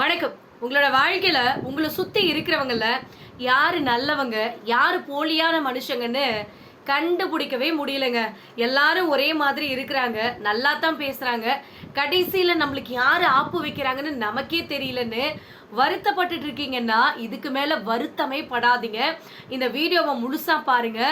வணக்கம். உங்களோட வாழ்க்கையில உங்களை சுத்தி இருக்கிறவங்கள யாரு நல்லவங்க யாரு போலியான மனுஷங்கன்னு கண்டுபிடிக்கவே முடியலங்க. எல்லாரும் ஒரே மாதிரி இருக்கிறாங்க நல்லா தான் பேசுறாங்க. கடைசியில நம்மளுக்கு யாரு ஆப்பு வைக்கிறாங்கன்னு நமக்கே தெரியலன்னு வருத்தப்பட்டுட்டு இருக்கீங்கன்னா இதுக்கு மேல வருத்தமே படாதீங்க. இந்த வீடியோவை முழுசா பாருங்க.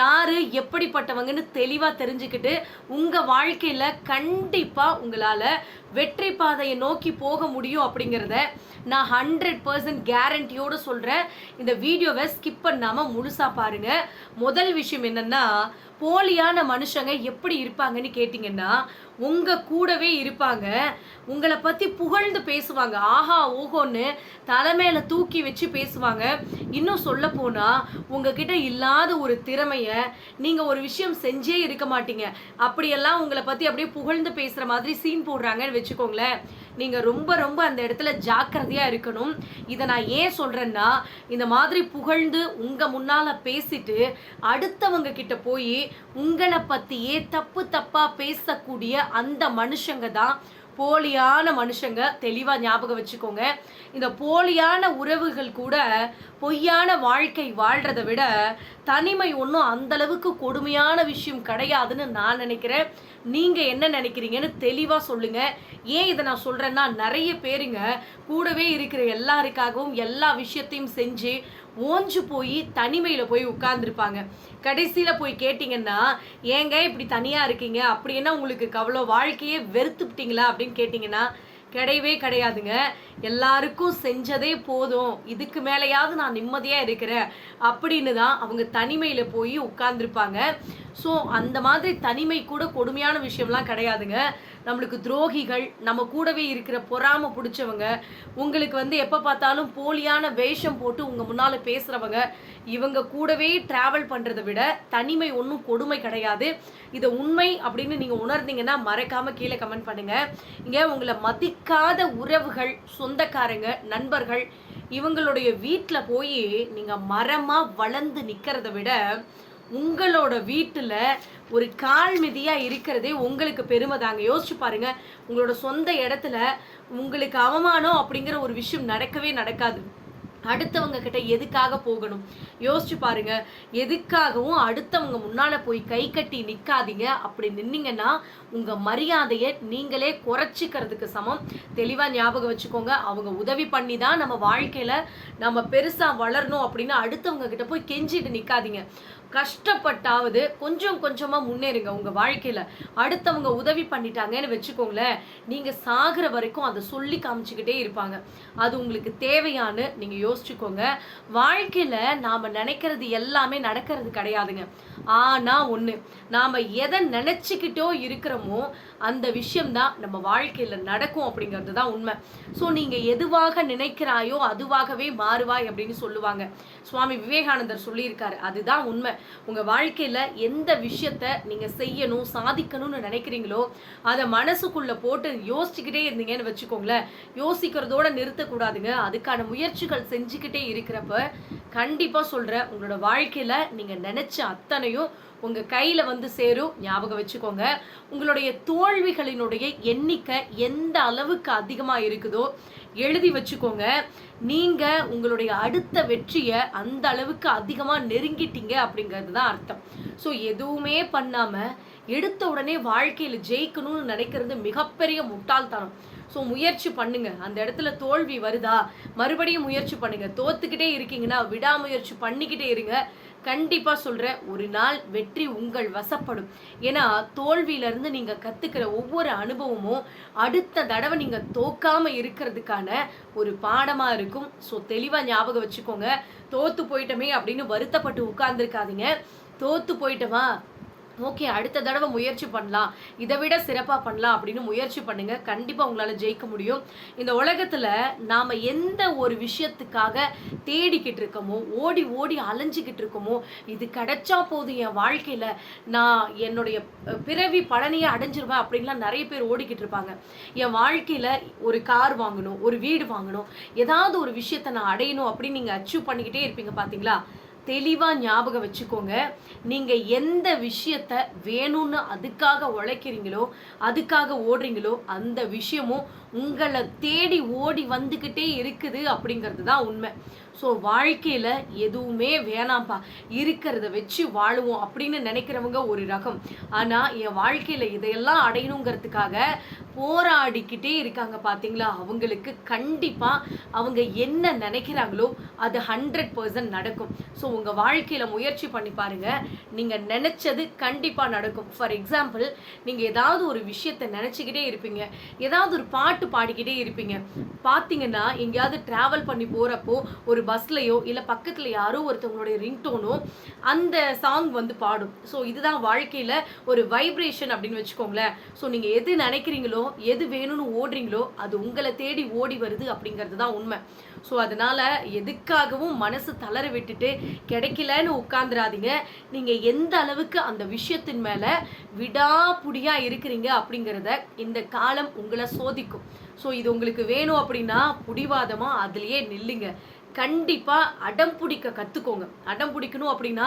யாரு எப்படிப்பட்டவங்கன்னு தெளிவா தெரிஞ்சுக்கிட்டு உங்க வாழ்க்கையில கண்டிப்பா உங்களால வெற்றி பாதையை நோக்கி போக முடியும் அப்படிங்கிறத நான் ஹண்ட்ரட் பர்சன்ட் கேரண்டியோடு சொல்கிறேன் இந்த வீடியோவை ஸ்கிப் பண்ணாமல் முழுசாக பாருங்க. முதல் விஷயம் என்னென்னா போலியான மனுஷங்க எப்படி இருப்பாங்கன்னு கேட்டிங்கன்னா உங்கள் கூடவே இருப்பாங்க. உங்களை பற்றி புகழ்ந்து பேசுவாங்க. ஆஹா ஓஹோன்னு தலைமையில தூக்கி வச்சு பேசுவாங்க. இன்னும் சொல்ல போனால் உங்ககிட்ட இல்லாத ஒரு திறமையை நீங்கள் ஒரு விஷயம் செஞ்சே இருக்க மாட்டீங்க. அப்படியெல்லாம் உங்களை பற்றி அப்படியே புகழ்ந்து பேசுகிற மாதிரி சீன் போடுறாங்கன்னு வச்சுக்கோங்களேன். நீங்க ரொம்ப ரொம்ப அந்த இடத்துல ஜாக்கிரதையா இருக்கணும். இதை நான் ஏன் சொல்றேன்னா இந்த மாதிரி புகழ்ந்து உங்க முன்னால பேசிட்டு அடுத்தவங்க கிட்ட போய் உங்களை பத்தியே தப்பு தப்பா பேசக்கூடிய அந்த மனுஷங்க தான் போலியான மனுஷங்க தெளிவாக ஞாபகம் வச்சுக்கோங்க. இந்த போலியான உறவுகள் கூட பொய்யான வாழ்க்கை வாழ்றதை விட தனிமை ஒன்றும் அந்தளவுக்கு கொடுமையான விஷயம் கிடையாதுன்னு நான் நினைக்கிறேன். நீங்கள் என்ன நினைக்கிறீங்கன்னு தெளிவாக சொல்லுங்கள் ஏன் இதை நான் சொல்கிறேன்னா நிறைய பேருங்க கூடவே இருக்கிற எல்லாருக்காகவும் எல்லா விஷயத்தையும் செஞ்சு ஓஞ்சு போய் தனிமையில் போய் உட்கார்ந்துருப்பாங்க. கடைசியில் போய் கேட்டிங்கன்னா ஏங்க இப்படி தனியாக இருக்கீங்க? அப்படி என்ன உங்களுக்கு கவலை? வாழ்க்கையே வெறுத்துப்பிட்டீங்களா அப்படின்னு கேட்டிங்கன்னா கிடையவே கிடையாதுங்க. எல்லாருக்கும் செஞ்சதே போதும். இதுக்கு மேலேயாவது நான் நிம்மதியாக இருக்கிறேன். அப்படின்னு தான் அவங்க தனிமையில் போய் உட்கார்ந்துருப்பாங்க. ஸோ அந்த மாதிரி தனிமை கூட கொடுமையான விஷயம்லாம் கிடையாதுங்க. நம்மளுக்கு துரோகிகள் நம்ம கூடவே இருக்கிற பொறாம பிடிச்சவங்க உங்களுக்கு வந்து எப்போ பார்த்தாலும் போலியான வேஷம் போட்டு உங்கள் முன்னால் பேசுகிறவங்க இவங்க கூடவே ட்ராவல் பண்ணுறதை விட தனிமை ஒன்றும் கொடுமை கிடையாது. இதை உண்மை அப்படின்னு நீங்கள் உணர்ந்தீங்கன்னா மறக்காமல் கீழே கமெண்ட் பண்ணுங்கள் இங்கே உங்களை மதிக்காத உறவுகள் சொந்தக்காரங்க நண்பர்கள் இவங்களுடைய வீட்டில் போய் நீங்கள் மரமாக வளர்ந்து நிற்கிறத விட உங்களோட வீட்டில் ஒரு கால் மிதியாக இருக்கிறதே உங்களுக்கு பெருமை தாங்க. யோசிச்சு பாருங்க உங்களோட சொந்த இடத்துல உங்களுக்கு அவமானம் அப்படிங்கிற ஒரு விஷயம் நடக்கவே நடக்காது. அடுத்தவங்க கிட்ட எதுக்காக போகணும்? யோசிச்சு பாருங்க. எதுக்காகவும் அடுத்தவங்க முன்னால போய் கை கட்டி நிக்காதீங்க. அப்படி நின்னீங்கன்னா உங்க மரியாதையை நீங்களே குறைச்சிக்கிறதுக்கு சமம். தெளிவா ஞாபகம் வச்சுக்கோங்க. அவங்க உதவி பண்ணி தான் நம்ம வாழ்க்கையில நம்ம பெருசா வளரணும் அப்படின்னு அடுத்தவங்க கிட்ட போய் கெஞ்சிட்டு நிக்காதீங்க. கஷ்டப்பட்டாவது கொஞ்சம் கொஞ்சமாக முன்னேறுங்க உங்கள் வாழ்க்கையில். அடுத்தவங்க உதவி பண்ணிட்டாங்கன்னு வச்சுக்கோங்களேன். நீங்கள் சாகிற வரைக்கும் அதை சொல்லி காமிச்சிக்கிட்டே இருப்பாங்க. அது உங்களுக்கு தேவையான்னு யோ யோசிச்சுக்கோங்க. வாழ்க்கையில நாம நினைக்கிறது எல்லாமே நடக்கிறது கிடையாதுங்க. ஆனா ஒன்று நாம எதை நினச்சிக்கிட்டோ இருக்கிறோமோ அந்த விஷயம்தான் நம்ம வாழ்க்கையில் நடக்கும் அப்படிங்கிறது தான் உண்மை. ஸோ நீங்கள் எதுவாக நினைக்கிறாயோ அதுவாகவே மாறுவாய் அப்படின்னு சொல்லுவாங்க. சுவாமி விவேகானந்தர் சொல்லியிருக்காரு. அதுதான் உண்மை. உங்கள் வாழ்க்கையில் எந்த விஷயத்த நீங்கள் செய்யணும் சாதிக்கணும்னு நினைக்கிறீங்களோ அதை மனசுக்குள்ளே போட்டு யோசிச்சுக்கிட்டே இருந்தீங்கன்னு வச்சுக்கோங்களேன். யோசிக்கிறதோட நிறுத்தக்கூடாதுங்க. அதுக்கான முயற்சிகள் செஞ்சுக்கிட்டே இருக்கிறப்ப கண்டிப்பா சொல்றேன் உங்களோட வாழ்க்கையில நீங்க நினைச்ச அத்தனையும் உங்க கையில வந்து சேரும். ஞாபகம் வச்சுக்கோங்க. உங்களுடைய தோல்விகளினுடைய எண்ணிக்கை எந்த அளவுக்கு அதிகமா இருக்குதோ எழுதி வச்சுக்கோங்க. நீங்க உங்களுடைய அடுத்த வெற்றியை அந்த அளவுக்கு அதிகமா நெருங்கிட்டீங்க அப்படிங்கிறது தான் அர்த்தம். ஸோ எதுவுமே பண்ணாம எடுத்த உடனே வாழ்க்கையில் ஜெயிக்கணும்னு நினைக்கிறது மிகப்பெரிய முட்டாள்தனம். ஸோ முயற்சி பண்ணுங்க. அந்த இடத்துல தோல்வி வருதா? மறுபடியும் முயற்சி பண்ணுங்க. தோத்துக்கிட்டே இருக்கீங்கன்னா விடாமுயற்சி பண்ணிக்கிட்டே இருங்க. கண்டிப்பாக சொல்கிறேன் ஒரு நாள் வெற்றி உங்கள் வசப்படும். ஏன்னா தோல்வியிலேருந்து நீங்கள் கற்றுக்கிற ஒவ்வொரு அனுபவமும் அடுத்த தடவை நீங்கள் தோக்காமல் இருக்கிறதுக்கான ஒரு பாடமாக இருக்கும். ஸோ தெளிவாக ஞாபகம் வச்சுக்கோங்க. தோற்று போயிட்டோமே அப்படின்னு வருத்தப்பட்டு உட்கார்ந்துருக்காதீங்க. தோற்று போயிட்டோமா? ஓகே அடுத்த தடவை முயற்சி பண்ணலாம். இதை விட சிறப்பாக பண்ணலாம் அப்படின்னு முயற்சி பண்ணுங்க. கண்டிப்பாக உங்களால் ஜெயிக்க முடியும். இந்த உலகத்தில் நாம் எந்த ஒரு விஷயத்துக்காக தேடிக்கிட்டு இருக்கோமோ ஓடி ஓடி அலைஞ்சிக்கிட்டு இருக்கோமோ இது கிடைச்சா போதும் என் வாழ்க்கையில். நான் என்னுடைய பிறவி பழனியை அடைஞ்சிருவேன் அப்படின்லாம் நிறைய பேர் ஓடிக்கிட்டு இருப்பாங்க. என் வாழ்க்கையில் ஒரு கார் வாங்கணும் ஒரு வீடு வாங்கணும் ஏதாவது ஒரு விஷயத்தை நான் அடையணும் அப்படின்னு நீங்கள் அச்சீவ் பண்ணிக்கிட்டே இருப்பீங்க பார்த்தீங்களா தெளிவாக ஞாபகம் வச்சுக்கோங்க. நீங்கள் எந்த விஷயத்த வேணும்னு அதுக்காக உழைக்கிறீங்களோ அதுக்காக ஓடுறீங்களோ அந்த விஷயமும் உங்களை தேடி ஓடி வந்துக்கிட்டே இருக்குது அப்படிங்கிறது தான் உண்மை. ஸோ வாழ்க்கையில் எதுவுமே வேணாம்ப்பா. இருக்கிறத வச்சு வாழுவோம் அப்படின்னு நினைக்கிறவங்க ஒரு ரகம். ஆனால் என் வாழ்க்கையில் இதையெல்லாம் அடையணுங்கிறதுக்காக போராடிக்கிட்டே இருக்காங்க பார்த்தீங்களா அவங்களுக்கு கண்டிப்பாக அவங்க என்ன நினைக்கிறாங்களோ அது ஹண்ட்ரட் பர்சன்ட் நடக்கும். ஸோ உங்கள் வாழ்க்கையில் முயற்சி பண்ணி பாருங்கள் நீங்கள் நினச்சது கண்டிப்பாக நடக்கும். ஃபார் எக்ஸாம்பிள் நீங்கள் ஏதாவது ஒரு விஷயத்தை நினச்சிக்கிட்டே இருப்பீங்க. ஏதாவது ஒரு பாட்டு பாடிக்கிட்டே இருப்பீங்க. பார்த்தீங்கன்னா எங்கேயாவது ட்ராவல் பண்ணி போகிறப்போ ஒரு பஸ்லையோ இல்லை பக்கத்தில் யாரோ ஒருத்தவங்களுடைய ரிங்டோனோ அந்த சாங் வந்து பாடும். ஸோ இதுதான் வாழ்க்கையில் ஒரு வைப்ரேஷன் அப்படின்னு வச்சுக்கோங்களேன். ஸோ நீங்கள் எது நினைக்கிறீங்களோ எது வேணும்னு ஓடுறீங்களோ அது உங்களை தேடி ஓடி வருது அப்படிங்கிறது தான் உண்மை. ஸோ அதனால் எதுக்காகவும் மனசு தளர விட்டுட்டு கிடைக்கலன்னு உட்காந்துராதீங்க நீங்கள் எந்த அளவுக்கு அந்த விஷயத்தின் மேலே விடாப்புடியாக இருக்கிறீங்க அப்படிங்கிறத இந்த காலம் உங்களை சோதிக்கும். ஸோ இது உங்களுக்கு வேணும் அப்படின்னா புடிவாதமாக அதுலேயே நில்லுங்க. கண்டிப்பாக அடம் பிடிக்க கற்றுக்கோங்க அடம் பிடிக்கணும் அப்படின்னா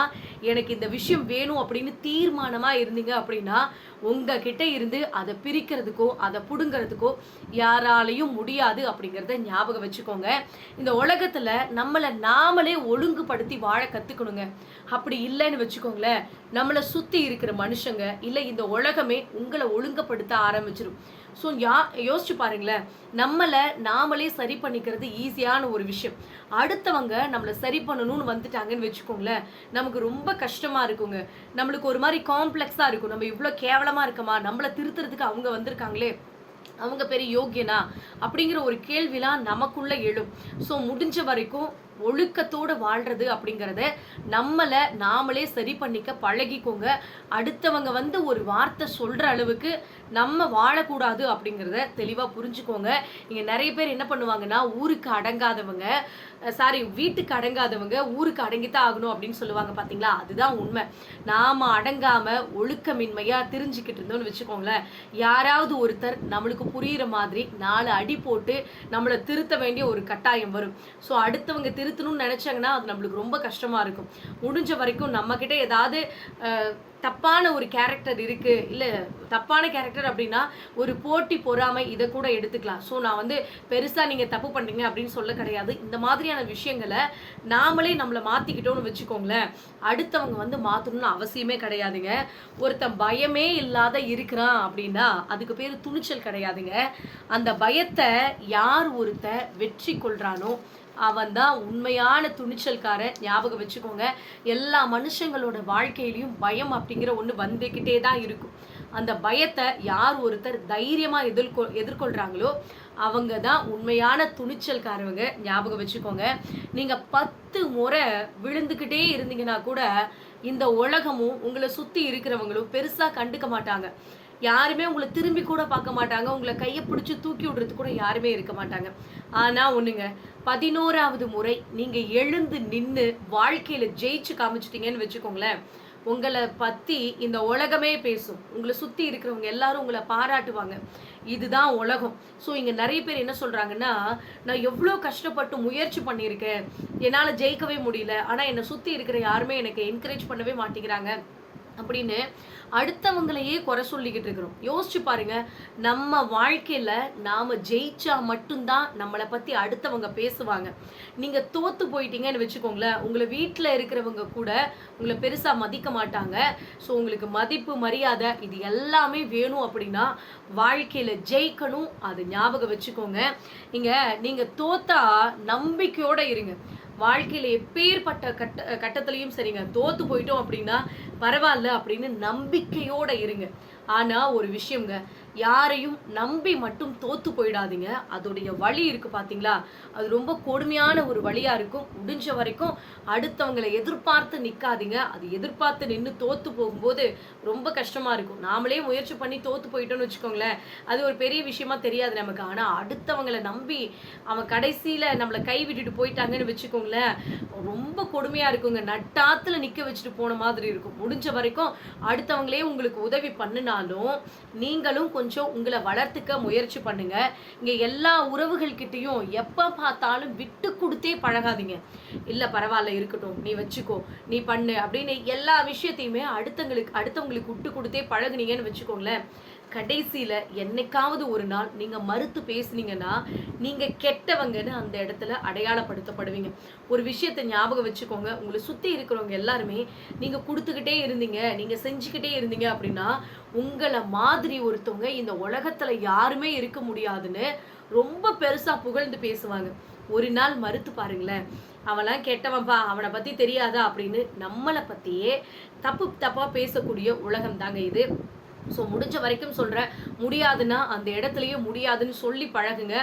எனக்கு இந்த விஷயம் வேணும் அப்படின்னு தீர்மானமாக இருந்தீங்க அப்படின்னா உங்ககிட்ட இருந்து அதை பிரிக்கிறதுக்கோ அதை பிடுங்கிறதுக்கோ யாராலையும் முடியாது அப்படிங்கிறத ஞாபகம் வச்சுக்கோங்க. இந்த உலகத்தில் நம்மளை நாமளே ஒழுங்குபடுத்தி வாழ கற்றுக்கணுங்க அப்படி இல்லைன்னு வச்சுக்கோங்களேன். நம்மளை சுற்றி இருக்கிற மனுஷங்க இல்லை இந்த உலகமே உங்களை ஒழுங்குபடுத்த ஆரம்பிச்சிடும் ஸோ யா யோசிச்சு பாருங்களேன். நம்மளை நாமளே சரி பண்ணிக்கிறது ஈஸியான ஒரு விஷயம். அடுத்தவங்க நம்மளை சரி பண்ணணும்னு வந்துட்டாங்கன்னு வச்சுக்கோங்களேன். நமக்கு ரொம்ப கஷ்டமாக இருக்குங்க. நம்மளுக்கு ஒரு மாதிரி காம்ப்ளெக்ஸாக இருக்கும். நம்ம இவ்வளோ கேவலமாக இருக்கமா? நம்மளை திருத்துறதுக்கு அவங்க வந்திருக்காங்களே. அவங்க பெரிய யோக்கியனா அப்படிங்கிற ஒரு கேள்விலாம் நமக்குள்ளே எழும். ஸோ முடிஞ்ச வரைக்கும் ஒழுக்கத்தோடு வாழ்றது அப்படிங்கிறத நம்மளை நாமளே சரி பண்ணிக்க பழகிக்கோங்க. அடுத்தவங்க வந்து ஒரு வார்த்தை சொல்கிற அளவுக்கு நம்ம வாழக்கூடாது அப்படிங்கிறத தெளிவாக புரிஞ்சுக்கோங்க. இங்கே நிறைய பேர் என்ன பண்ணுவாங்கன்னா ஊருக்கு அடங்காதவங்க சாரி வீட்டுக்கு அடங்காதவங்க ஊருக்கு அடங்கித்தான் ஆகணும் அப்படின்னு சொல்லுவாங்க பார்த்தீங்களா அதுதான் உண்மை. நாம் அடங்காமல் ஒழுக்கமின்மையாக தெரிஞ்சுக்கிட்டு இருந்தோம்னு வச்சுக்கோங்களேன். யாராவது ஒருத்தர் நம்மளுக்கு புரிகிற மாதிரி நாலு அடி போட்டு நம்மளை திருத்த வேண்டிய ஒரு கட்டாயம் வரும். ஸோ அடுத்தவங்க திருத்தணும்னு நினச்சாங்கன்னா அது நம்மளுக்கு ரொம்ப கஷ்டமாக இருக்கும். முடிஞ்ச வரைக்கும் நம்மக்கிட்ட ஏதாவது தப்பான ஒரு கேரக்டர் இருக்கு இல்லை தப்பான கேரக்டர் அப்படின்னா ஒரு போட்டி பொறாமை இதை கூட எடுத்துக்கலாம். ஸோ நான் வந்து பெருசாக நீங்கள் தப்பு பண்ணுறீங்க அப்படின்னு சொல்ல கிடையாது. இந்த மாதிரியான விஷயங்களை நாமளே நம்மளை மாற்றிக்கிட்டோம்னு வச்சுக்கோங்களேன். அடுத்தவங்க வந்து மாற்றணும்னு அவசியமே கிடையாதுங்க. ஒருத்தன் பயமே இல்லாத இருக்கிறான் அப்படின்னா அதுக்கு பேர் துணிச்சல் கிடையாதுங்க. அந்த பயத்தை யார் ஒருத்த வெற்றி கொள்கிறானோ அவன் தான் உண்மையான துணிச்சல்காரன். ஞாபகம் வச்சுக்கோங்க. எல்லா மனுஷங்களோட வாழ்க்கையிலையும் பயம் அப்படிங்கிற ஒன்று வந்துக்கிட்டே தான் இருக்கும். அந்த பயத்தை யார் ஒருத்தர் தைரியமாக எதிர்கொ எதிர்கொள்கிறாங்களோ அவங்க தான் உண்மையான துணிச்சல்காரவங்க. ஞாபகம் வச்சுக்கோங்க. நீங்கள் பத்து முறை விழுந்துக்கிட்டே இருந்தீங்கன்னா கூட இந்த உலகமும் உங்களை சுற்றி இருக்கிறவங்களும் பெருசாக கண்டுக்க மாட்டாங்க. யாருமே உங்களை திரும்பி கூட பார்க்க மாட்டாங்க. உங்களை கையை பிடிச்சி தூக்கி விடுறது கூட யாருமே இருக்க மாட்டாங்க. ஆனால் ஒன்றுங்க பதினோராவது முறை நீங்கள் எழுந்து நின்று வாழ்க்கையில் ஜெயிச்சு காமிச்சிட்டிங்கன்னு வச்சுக்கோங்களேன். உங்களை பற்றி இந்த உலகமே பேசும். உங்களை சுற்றி இருக்கிறவங்க எல்லாரும் உங்களை பாராட்டுவாங்க. இதுதான் உலகம். ஸோ இங்கே நிறைய பேர் என்ன சொல்கிறாங்கன்னா நான் எவ்வளோ கஷ்டப்பட்டு முயற்சி பண்ணியிருக்கேன். என்னால் ஜெயிக்கவே முடியல. ஆனால் என்னை சுற்றி இருக்கிற யாருமே எனக்கு என்கரேஜ் பண்ணவே மாட்டேங்கிறாங்க. அப்படின்னு அடுத்தவங்களையே குறை சொல்லிக்கிட்டு இருக்கிறோம். யோசிச்சு பாருங்க நம்ம வாழ்க்கையில நாம ஜெயிச்சா மட்டும்தான் நம்மளை பத்தி அடுத்தவங்க பேசுவாங்க. நீங்க தோத்து போயிட்டீங்கன்னு வச்சுக்கோங்களேன் உங்களை வீட்டில் இருக்கிறவங்க கூட உங்களை பெருசா மதிக்க மாட்டாங்க. ஸோ உங்களுக்கு மதிப்பு மரியாதை இது எல்லாமே வேணும் அப்படின்னா வாழ்க்கையில ஜெயிக்கணும். அது ஞாபகம் வச்சுக்கோங்க. இங்க நீங்க தோத்தா நம்பிக்கையோட இருங்க. வாழ்க்கையில் எப்பேற்பட்ட கட்ட கட்டத்துலயும் சரிங்க தோத்து போயிட்டோம் அப்படின்னா பரவாயில்ல அப்படின்னு நம்பிக்கையோட இருங்க. ஆனால் ஒரு விஷயங்க யாரையும் நம்பி மட்டும் தோத்து போயிடாதீங்க. அதோடைய வழி இருக்கு பார்த்தீங்களா அது ரொம்ப கொடுமையான ஒரு வழியாக இருக்கும். முடிஞ்ச வரைக்கும் அடுத்தவங்களை எதிர்பார்த்து நிற்காதீங்க அது எதிர்பார்த்து நின்று தோத்து போகும்போது ரொம்ப கஷ்டமாக இருக்கும். நாமளே முயற்சி பண்ணி தோத்து போயிட்டோம்னு வச்சுக்கோங்களேன். அது ஒரு பெரிய விஷயமா தெரியாது நமக்கு. ஆனால் அடுத்தவங்களை நம்பி அவன் கடைசியில் நம்மளை கை விட்டுட்டு போயிட்டாங்கன்னு வச்சுக்கோங்களேன் ரொம்ப கொடுமையாக இருக்குங்க. நட்டாத்தில் நிற்க வச்சுட்டு போன மாதிரி இருக்கும். முடிஞ்ச வரைக்கும் அடுத்தவங்களே உங்களுக்கு உதவி இருந்தாலும் நீங்களும் கொஞ்சம் உங்களை வளர்த்துக்க முயற்சி பண்ணுங்க. இங்க எல்லா உறவுகள்கிட்டையும் எப்ப பார்த்தாலும் விட்டு கொடுத்தே பழகாதீங்க. இல்ல பரவாயில்ல இருக்கட்டும் நீ வச்சுக்கோ நீ பண்ணு அப்படின்னு எல்லா விஷயத்தையுமே அடுத்தவங்களுக்கு அடுத்தவங்களுக்கு விட்டு கொடுத்தே பழகுனீங்கன்னு வச்சுக்கோங்களேன். கடைசியில் என்னைக்காவது ஒரு நாள் நீங்கள் மறுத்து பேசுனீங்கன்னா நீங்கள் கெட்டவங்கன்னு அந்த இடத்துல அடையாளப்படுத்தப்படுவீங்க. ஒரு விஷயத்தை ஞாபகம் வச்சுக்கோங்க. உங்களை சுற்றி இருக்கிறவங்க எல்லாருமே நீங்கள் கொடுத்துக்கிட்டே இருந்தீங்க நீங்கள் செஞ்சுக்கிட்டே இருந்தீங்க அப்படின்னா உங்களை மாதிரி ஒருத்தவங்க இந்த உலகத்தில் யாருமே இருக்க முடியாதுன்னு ரொம்ப பெருசாக புகழ்ந்து பேசுவாங்க. ஒரு நாள் மறுத்து பாருங்களேன். அவன்லாம் கெட்டவன்பா அவனை பற்றி தெரியாதா அப்படின்னு நம்மளை பற்றியே தப்பு தப்பாக பேசக்கூடிய உலகம் தாங்க இது. ஸோ முடிஞ்ச வரைக்கும் சொல்கிறேன் முடியாதுன்னா அந்த இடத்துலயே முடியாதுன்னு சொல்லி பழகுங்க.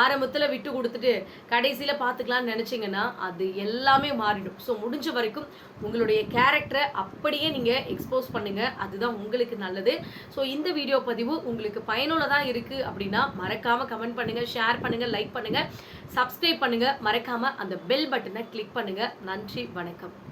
ஆரம்பத்தில் விட்டு கொடுத்துட்டு கடைசியில் பார்த்துக்கலாம்னு நினச்சிங்கன்னா அது எல்லாமே மாறிடும். ஸோ முடிஞ்ச வரைக்கும் உங்களுடைய கேரக்டரை அப்படியே நீங்கள் எக்ஸ்போஸ் பண்ணுங்கள் அதுதான் உங்களுக்கு நல்லது. ஸோ இந்த வீடியோ பதிவு உங்களுக்கு பயனுள்ளதாக இருக்குது அப்படின்னா மறக்காமல் கமெண்ட் பண்ணுங்கள் ஷேர் பண்ணுங்கள் லைக் பண்ணுங்கள் சப்ஸ்கிரைப் பண்ணுங்கள் மறக்காமல் அந்த பெல் பட்டனை கிளிக் பண்ணுங்கள் நன்றி வணக்கம்.